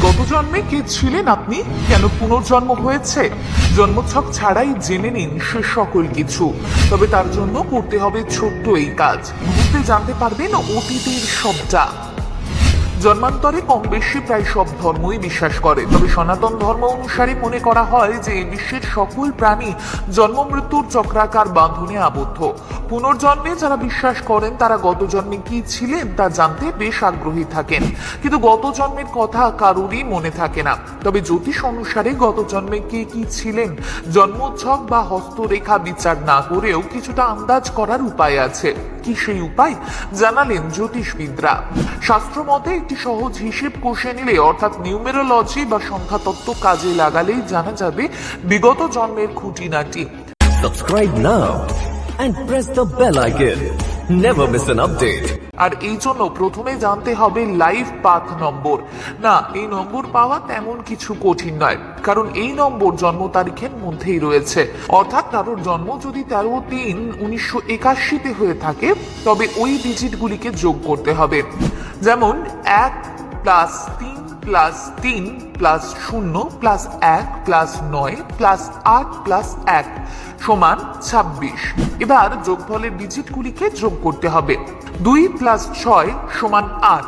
গত জন্মে কে ছিলেন আপনি? কেন পুনর্জন্ম হয়েছে? জন্মছক ছাড়াই জেনে নিন সে সকল কিছু। তবে তার জন্য করতে হবে ছোট্ট এই কাজ। মুহূর্তে জানতে পারবেন অতীতের সবটা। জন্মান্তরে কম বেশি প্রায় সব ধর্মই বিশ্বাস করে। তবে সনাতন ধর্ম অনুসারে মনে করা হয় যে, বিশ্বের সকল প্রাণী জন্ম, মৃত্যুর চক্রাকার বাঁধনে আবদ্ধ। পুনর্জন্মে যারা বিশ্বাস করেন, তারা গত জন্মে কি ছিলেন তা জানতে বেশ আগ্রহী থাকেন। কিন্তু গত জন্মের কথা কারোরই মনে থাকে না। তবে জ্যোতিষ অনুসারে গত জন্মে কে কি ছিলেন জন্মোচ্ছক বা হস্তরেখা বিচার না করেও কিছুটা আন্দাজ করার উপায় আছে। কি সেই উপায়? জানালেন জ্যোতিষবিদরা। শাস্ত্র মতে একটি সহজ হিসেব কষে নিলে অর্থাৎ নিউমেরোলজি বা সংখ্যাতত্ত্ব কাজে লাগালেই জানা যাবে বিগত জন্মের খুঁটিনাটি Subscribe now and press the bell icon. Never miss an update. আর এই জন্য প্রথমে জানতে হবে লাইভ পাথ নম্বর না এই নম্বর পাওয়া তেমন কিছু কঠিন নয় কারণ এই নম্বর জন্ম তারিখের মধ্যেই রয়েছে অর্থাৎ কারোর জন্ম যদি তেরো তিন উনিশশো একাশিতে হয়ে থাকে তবে ওই ডিজিটগুলিকে যোগ করতে হবে যেমন এক প্লাস তিন প্লাস তিন প্লাস শূন্য প্লাস এক প্লাস নয় প্লাস আট প্লাস এক সমান ছাব্বিশ। এবার যোগফলের ডিজিটগুলিকে যোগ করতে হবে। দুই প্লাস ছয় সমান আট।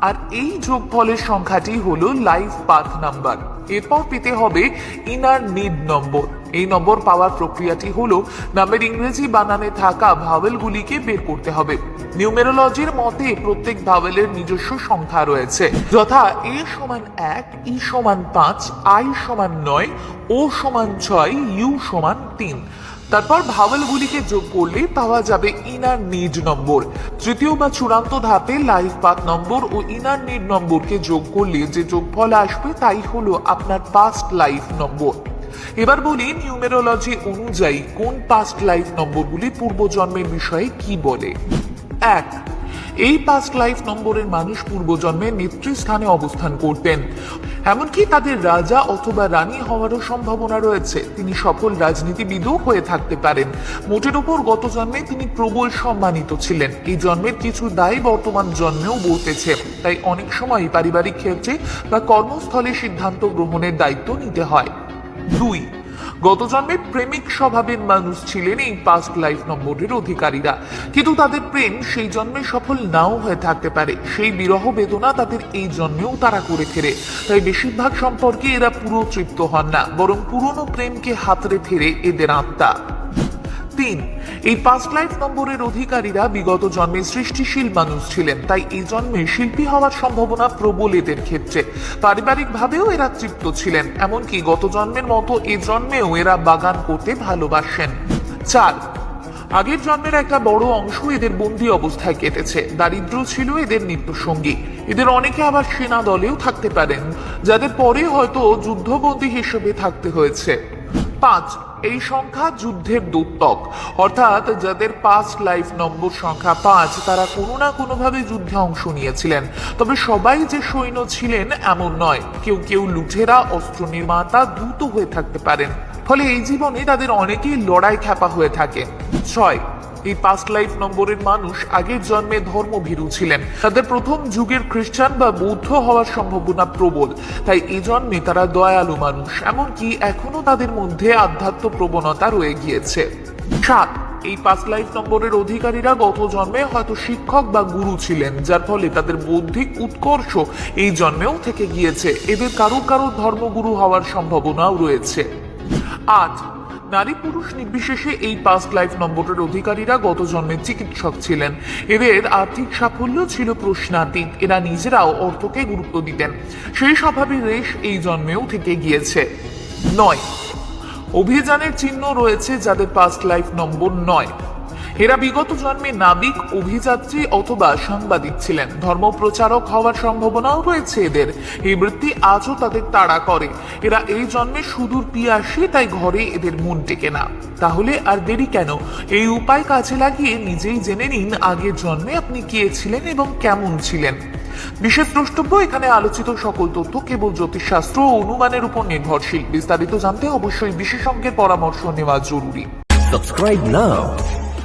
আর এই যোগফলের সংখ্যাটি হলো লাইফ পাথ নাম্বার এরপর পেতে হবে ইনার নিড নম্বর এই নম্বর পাওয়ার প্রক্রিয়াটি হল, নামের ইংরেজি বানানে থাকা ভাওয়েলগুলিকে বের করতে হবে। নিউমেরোলজির মতে প্রত্যেক ভাওয়েলের নিজস্ব সংখ্যা রয়েছে, যথা এ সমান এক, ই সমান পাঁচ, আই সমান নয়, ও সমান ছয়, ইউ সমান তিন। তারপর ভাওয়েলগুলিকে যোগ করলে পাওয়া যাবে ইনার নিড নম্বর। তৃতীয় বা চূড়ান্ত ধাপে লাইফ পাথ নম্বর ও ইনার নিড নম্বরকে যোগ করলে যে যোগফল আসবে তাই হলো আপনার পাস্ট লাইফ নম্বর এবার বলি নিউমেরোলজি অনুযায়ী কোন পাস্ট লাইফ নম্বরগুলি পূর্বজন্মের বিষয়ে কি বলে? এক, এই পাস্ট লাইফ নম্বরের মানুষ পূর্বজন্মে নেতৃস্থানে অবস্থান করতেন। এমনকি তাদের রাজা অথবা রানী হওয়ারও সম্ভাবনা রয়েছে। তিনি সফল রাজনীতিবিদও হয়ে থাকতে পারেন। মোটের উপর গত জন্মে তিনি প্রবল সম্মানিত ছিলেন। এই জন্মের কিছু দায় বর্তমান জন্মেও বলতেছে। তাই অনেক সময় পারিবারিক ক্ষেত্রে বা কর্মস্থলে সিদ্ধান্ত গ্রহণের দায়িত্ব নিতে হয়। দুই। গত জন্মে প্রেমিক স্বভাবের মানুষ ছিলেন এই পাস্ট লাইফ নম্বরের অধিকারীরা। কিন্তু তাদের প্রেম সেই জন্মে সফল নাও হয়ে থাকতে পারে। সেই বিরহ বেদনা তাদের এই জন্মেও তারা করে ফেরে। তাই বেশিরভাগ সম্পর্কে এরা পুরো তৃপ্ত হন না, বরং পুরনো প্রেমকে হাতরে ফেরে এদের আত্মা। তিন এই পাস্ট লাইফ নম্বরের অধিকারীরা বিগত জন্মে সৃষ্টিশীল মানুষ ছিলেন, তাই এই জন্মে শিল্পী হওয়ার সম্ভাবনা প্রবল এদের ক্ষেত্রে। পারিবারিকভাবেও এরা তৃপ্ত ছিলেন, এমনকি গত জন্মের মতো এ জন্মেও এরা বাগান করতে ভালোবাসেন। চার, আগের জন্মের একটা বড় অংশ এদের বন্দি অবস্থায় কেটেছে, দারিদ্র ছিল এদের নিত্যসঙ্গী। এদের অনেকে আবার সেনা দলেও থাকতে পারেন, যাদের পরে হয়তো যুদ্ধবন্দী হিসেবে থাকতে হয়েছে। পাঁচ। এই সংখ্যা যুদ্ধের দত্তক অর্থাৎ যাদের পাস্ট লাইফ নম্বর সংখ্যা পাঁচ, তারা কোনো না কোনোভাবে যুদ্ধে অংশ নিয়েছিলেন। তবে সবাই যে সৈন্য ছিলেন এমন নয়। কেউ কেউ লুঠেরা, অস্ত্র নির্মাতা দ্রুত হয়ে থাকতে পারেন। ফলে এই জীবনে তাদের অনেকেই লড়াই খ্যাপা হয়ে থাকে। ছয়। এই পাস্ট লাইফ নম্বরের মানুষ আগের জন্মে ধর্মভীরু ছিলেন। তাদের প্রথম যুগের খ্রিস্টান বা বৌদ্ধ হওয়ার সম্ভাবনা প্রবল। তাই এই জন্মে তারা দয়ালু মানুষ, এমনকি এখনও তাদের মধ্যে আধ্যাত্ম প্রবণতা রয়ে গিয়েছে। সাত, এই পাঁচ লাইফ নম্বরের অধিকারীরা গত জন্মে হয়তো শিক্ষক বা গুরু ছিলেন, যার ফলে তাদের বৌদ্ধিক উৎকর্ষ এই জন্মেও থেকে গিয়েছে। এদের কারও কারও ধর্মগুরু হওয়ার সম্ভাবনাও রয়েছে। আট নারী পুরুষ নির্বিশেষে এই পাস্ট লাইফ নম্বরের অধিকারীরা গত জন্মের চিকিৎসক ছিলেন। এদের আর্থিক সাফল্য ছিল প্রশ্নাতীত। এরা নিজেরাও অর্থকে গুরুত্ব দিতেন। সেই স্বভাবের রেশ এই জন্মেও থেকে গিয়েছে। নয়। অভিযানের চিহ্ন রয়েছে যাদের পাস্ট লাইফ নম্বর নয়। এরা বিগত জন্মে নাবিক, অভিযাত্রী অথবা সাংবাদিক ছিলেন। ধর্মপ্রচারক হওয়ার সম্ভাবনাও রয়েছে এদের। এই বৃত্তি আজও তাদের তাড়া করে। এরা এই জন্মে সুদূর পিয়াসী তাই ঘরে এদের মন টেকে না। তাহলে আর দেরি কেন? এই উপায় কাজে লাগিয়ে নিজেই জেনে নিন আগের জন্মে আপনি কে ছিলেন এবং কেমন ছিলেন। বিশেষ দ্রষ্টব্য, এখানে আলোচিত সকল তথ্য কেবল জ্যোতিষশাস্ত্র ও অনুমানের উপর নির্ভরশীল। বিস্তারিত জানতে অবশ্যই বিশেষজ্ঞের পরামর্শ নেওয়া জরুরি। Subscribe now